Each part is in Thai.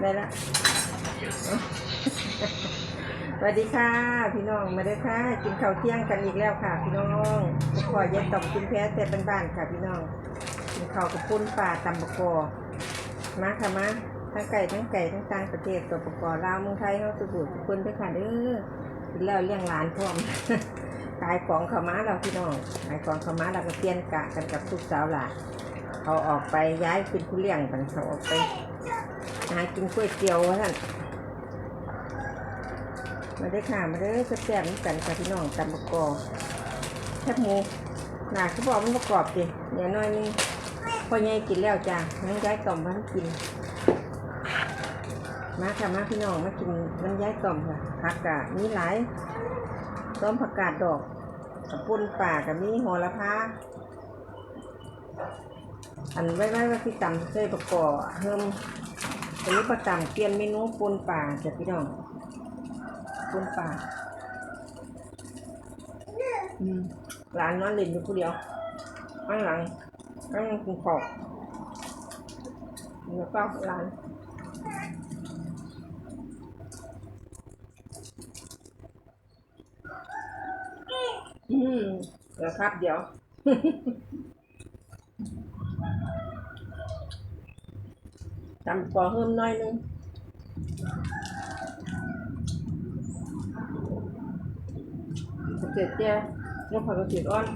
ได้ละสวัสดีค่ะ พี่น้องมาได้ค่ะ กินข้าวเที่ยงกันอีกแล้วค่ะ พี่น้องขอเย็นตอมกินแพ้แต่บ้านๆค่ะ พี่น้องกินข้าวกับปุ้นป่าตำบกอมาค่ะมาทั้งไก่ทั้งไก่ทั้งต่างประเทศตัวประกอบลาวเมืองไทยเขาสุบุทุกคนด้วยค่ะเด้อกินแล้วเลี้ยงหลานพร้อมขายของขามาเราพี่น้องขายของขามาเราก็เปลี่ยนกะกันกับทุกสาวหลานเขาออกไปย้ายเป็นผู้เลี้ยงกันเขาออกไป หากินก๋วยเตี๋ยวว่าท่านมาได้ค่ะมาได้แซ่บๆกันค่ะพี่น้องตำมะกอแคบหมูหนาเขาบอกมันประกอบดิเดี๋ยวน้อยนึงพอใหญ่กินแล้วจ้ะน้องย้ายต่อมมันกิน มาค่ะมาพี่น้องมากินมันย้ายต่อมค่ะผักกะมีหลายต้มผักกาดดอกกับปุ้นป่ากับมีโหระพาอันไว้ไว้ว่าที่ตำใส่ประกอบเพิ่ม อันนี้ประจำเปลี่ยนเมนูปุ้นป่าจ้ะพี่น้องปุ้นป่าอืมร้านนอนเล่นอยู่คนเดียวข้างหลังข้างหลังกินขอบแล้วก็ร้านอืมเดี๋ยวครับเดี๋ยว จำปอเพิ่มหน้อยนึงเจ็ดเจ้ยกผักกระเทียมอ่อน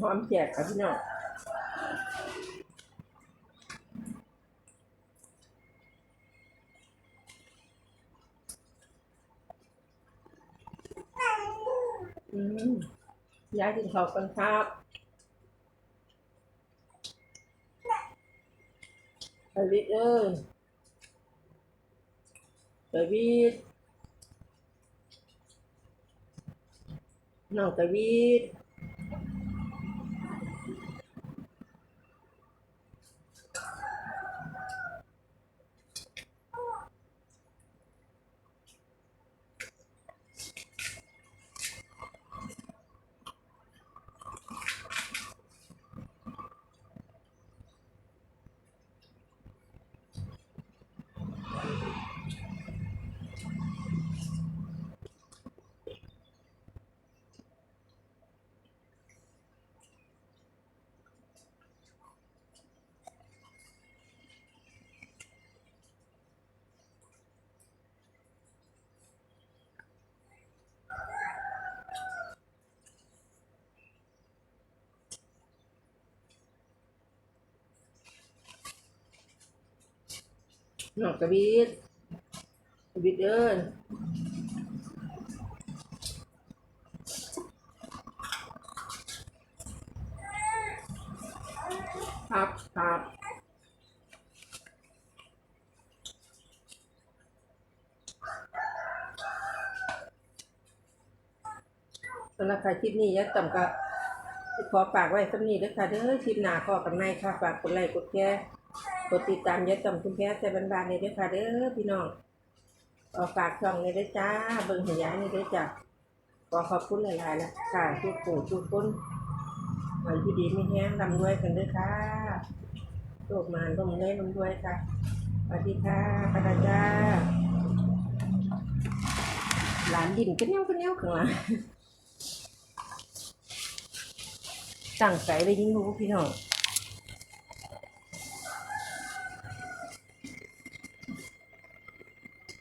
หอมแจกค่ะพี่น้องย้ายกินข้ากันครับไปวิทเอ้ยไปวิทน้องไปวิทย์ นองกระบิดกระบิดเอิญครับครับสำหรับใครคลิปนี้ยัดต่ำกับขอฝากไว้สำนีเด้อค่ะเด้อคลิปหน้าขอกับนในค่ะ ฝากกดไลค์กดแชร์ กดติดตามยายต่ำคุณแพ้ใจบานๆในเด้อค่ะเด้อพี่น้องขอฝากช่องในเด้อจ้า เบิ่งให้ยายในเด้อจ้าขอขอบคุณหลายๆนะค่ะทุกผู้ทุกคนวันที่ดีไม่แห้งลำรวยกันด้อค่ะโชคมานร่มเงยร่มรวยค่ะสวัสดีค่ะปาดาจ้าหลานดินก็เนี้ยวก็เนี้ยวข้างหลังตั้งใจเลยยิ่งรู้พี่น้อง